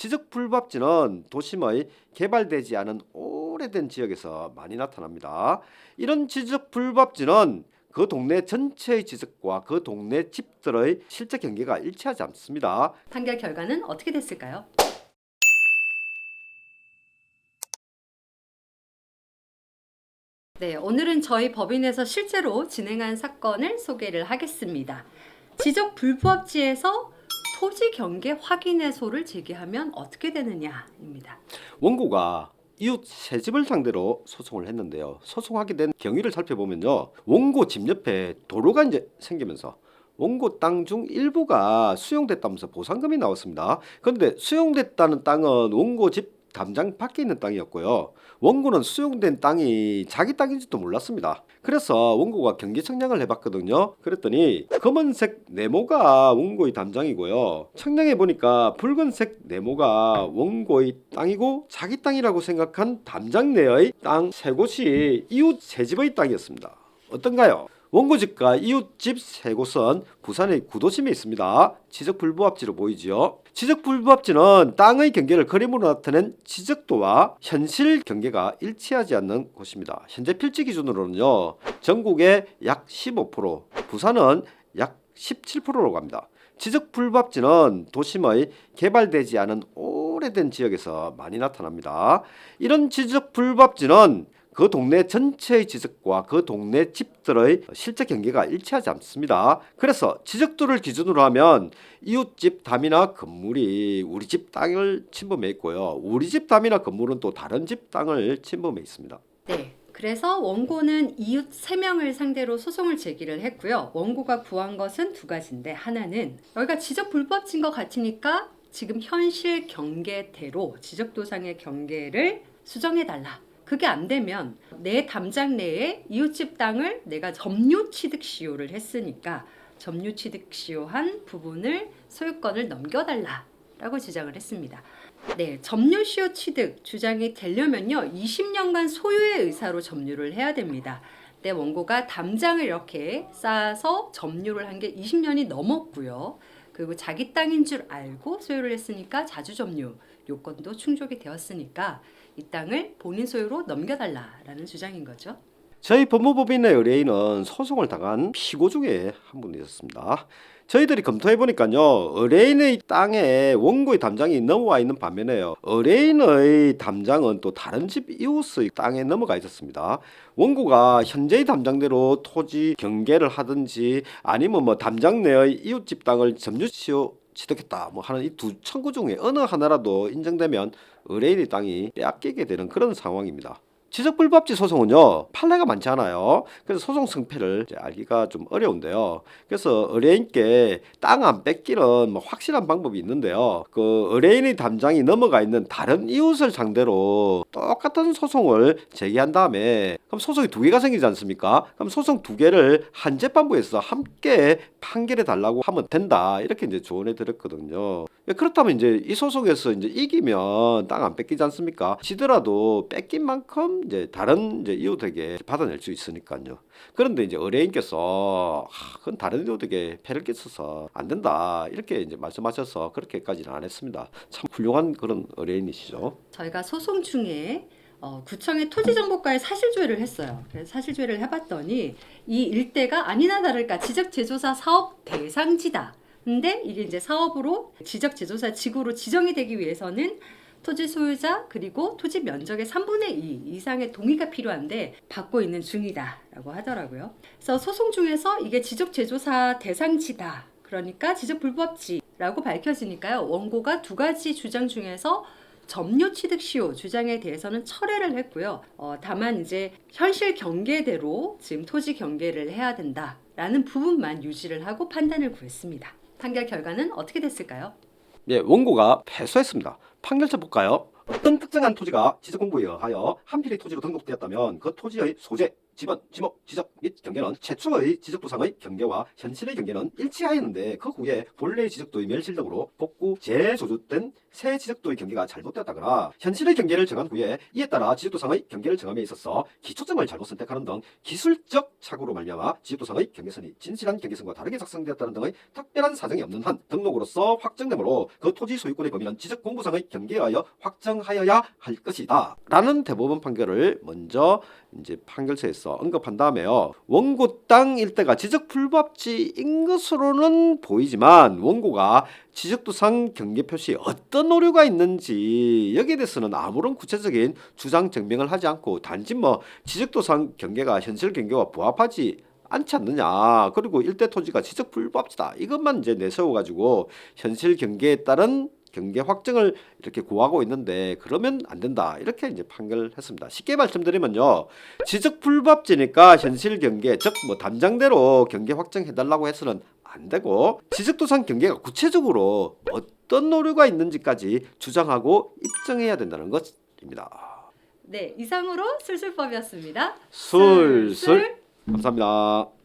지적 불법지는 도심의 개발되지 않은 오래된 지역에서 많이 나타납니다. 이런 지적 불법지는 그 동네 전체의 지적과 그 동네 집들의 실제 경계가 일치하지 않습니다. 판결 결과는 어떻게 됐을까요? 네, 오늘은 저희 법인에서 실제로 진행한 사건을 소개를 하겠습니다. 지적 불법지에서 토지 경계 확인해소를 제기하면 어떻게 되느냐입니다. 원고가 이웃 세 집을 상대로 소송을 했는데요. 소송하게 된 경위를 살펴보면요. 원고 집 옆에 도로가 이제 생기면서 원고 땅 중 일부가 수용됐다면서 보상금이 나왔습니다. 그런데 수용됐다는 땅은 원고 집 담장 밖에 있는 땅이었고요. 원고는 수용된 땅이 자기 땅인지도 몰랐습니다. 그래서 원고가 경기 청량을 해봤거든요. 그랬더니 검은색 네모가 원고의 담장이고요. 청량해 보니까 붉은색 네모가 원고의 땅이고 자기 땅이라고 생각한 담장 내의 땅 세 곳이 이웃 세 집의 땅이었습니다. 어떤가요? 원고 집과 이웃 집 세 곳은 부산의 구도심에 있습니다. 지적 불부합지로 보이지요. 지적 불부합지는 땅의 경계를 그림으로 나타낸 지적도와 현실 경계가 일치하지 않는 곳입니다. 현재 필지 기준으로는요. 전국의 약 15%, 부산은 약 17%로 갑니다. 지적 불법지는 도심의 개발되지 않은 오래된 지역에서 많이 나타납니다. 이런 지적 불법지는 그 동네 전체의 지적과 그 동네 집들의 실제 경계가 일치하지 않습니다. 그래서 지적도를 기준으로 하면 이웃집 담이나 건물이 우리 집 땅을 침범해 있고요. 우리 집 담이나 건물은 또 다른 집 땅을 침범해 있습니다. 네. 그래서 원고는 이웃 3명을 상대로 소송을 제기를 했고요. 원고가 구한 것은 두 가지인데 하나는 여기가 지적 불법진 것 같으니까 지금 현실 경계대로 지적 도상의 경계를 수정해 달라. 그게 안 되면 내 담장 내에 이웃집 땅을 내가 점유 취득 시효를 했으니까 점유 취득 시효한 부분을 소유권을 넘겨달라라고 주장을 했습니다. 네, 점유 시효 취득 주장이 되려면요 20년간 소유의 의사로 점유를 해야 됩니다. 내 원고가 담장을 이렇게 쌓아서 점유를 한 게 20년이 넘었고요. 그리고 자기 땅인 줄 알고 소유를 했으니까 자주 점유 요건도 충족이 되었으니까 이 땅을 본인 소유로 넘겨달라라는 주장인 거죠. 저희 법무법인의 의뢰인은 소송을 당한 피고 중에 한 분이 있었습니다. 저희들이 검토해 보니까요, 의뢰인의 땅에 원고의 담장이 넘어와 있는 반면에요, 의뢰인의 담장은 또 다른 집 이웃의 땅에 넘어가 있었습니다. 원고가 현재의 담장대로 토지 경계를 하든지 아니면 뭐 담장 내의 이웃집 땅을 점유시효 취득했다 뭐 하는 이 두 청구 중에 어느 하나라도 인정되면 의뢰인의 땅이 빼앗기게 되는 그런 상황입니다. 지적불법지 소송은요 판례가 많지 않아요. 그래서 소송 승패를 알기가 좀 어려운데요. 그래서 의뢰인께 땅 안 뺏기는 뭐 확실한 방법이 있는데요. 그 의뢰인의 담장이 넘어가 있는 다른 이웃을 상대로 똑같은 소송을 제기한 다음에 그럼 소송이 두 개가 생기지 않습니까? 그럼 소송 두 개를 한 재판부에서 함께 판결해 달라고 하면 된다 이렇게 이제 조언해 드렸거든요. 그렇다면 이제 이 소송에서 이제 이기면 땅 안 뺏기지 않습니까? 지더라도 뺏긴 만큼 이제 다른 이제 이웃에게 받아낼 수 있으니까요. 그런데 이제 의뢰인께서 아, 그건 다른 이웃에게 폐를 끼쳐서 안 된다 이렇게 이제 말씀하셔서 그렇게까지는 안 했습니다. 참 훌륭한 그런 의뢰인이시죠. 저희가 소송 중에 어, 구청의 토지정보과에 사실조회를 했어요. 그래서 사실조회를 해봤더니 이 일대가 아니나 다를까 지적제조사 사업 대상지다. 근데 이게 이제 사업으로 지적제조사 지구로 지정이 되기 위해서는 토지 소유자 그리고 토지 면적의 3분의 2 이상의 동의가 필요한데 받고 있는 중이다라고 하더라고요. 그래서 소송 중에서 이게 지적 제조사 대상지다. 그러니까 지적 불법지라고 밝혀지니까요. 원고가 두 가지 주장 중에서 점유 취득 시효 주장에 대해서는 철회를 했고요. 어, 다만 이제 현실 경계대로 지금 토지 경계를 해야 된다라는 부분만 유지를 하고 판단을 구했습니다. 판결 결과는 어떻게 됐을까요? 예, 원고가 패소했습니다. 판결서 볼까요? 어떤 특정한 토지가 지적공부에 의하여 한 필의 토지로 등록되었다면 그 토지의 소재, 지번, 지목, 지적 및 경계는 최초의 지적 도상의 경계와 현실의 경계는 일치하였는데 그 후에 본래의 지적도의 멸실 등으로 복구, 재조주된 새 지적도의 경계가 잘못되었다거나 현실의 경계를 정한 후에 이에 따라 지적도상의 경계를 정함에 있어서 기초점을 잘못 선택하는 등 기술적 착오로 말미암아 지적도상의 경계선이 진실한 경계선과 다르게 작성되었다는 등의 특별한 사정이 없는 한 등록으로서 확정되므로 그 토지 소유권의 범위는 지적 공부상의 경계에 의하여 확정하여야 할 것이다. 라는 대법원 판결을 먼저 이제 판결서에서 언급한 다음에요. 원고 땅 일대가 지적 불법지인 것으로는 보이지만 원고가 지적도상 경계 표시에 어떤 오류가 있는지 여기에 대해서는 아무런 구체적인 주장 증명을 하지 않고 단지 뭐 지적도상 경계가 현실 경계와 부합하지 않지 않느냐. 그리고 일대 토지가 지적 불법지다. 이것만 이제 내세워 가지고 현실 경계에 따른 경계 확정을 이렇게 구하고 있는데 그러면 안 된다. 이렇게 이제 판결했습니다. 쉽게 말씀드리면요. 지적 불법지니까 현실 경계 즉 뭐 담장대로 경계 확정해 달라고 해서는 안 되고 지적도상 경계가 구체적으로 어떤 오류가 있는지까지 주장하고 입증해야 된다는 것입니다. 네, 이상으로 술술법이었습니다. 술술 감사합니다.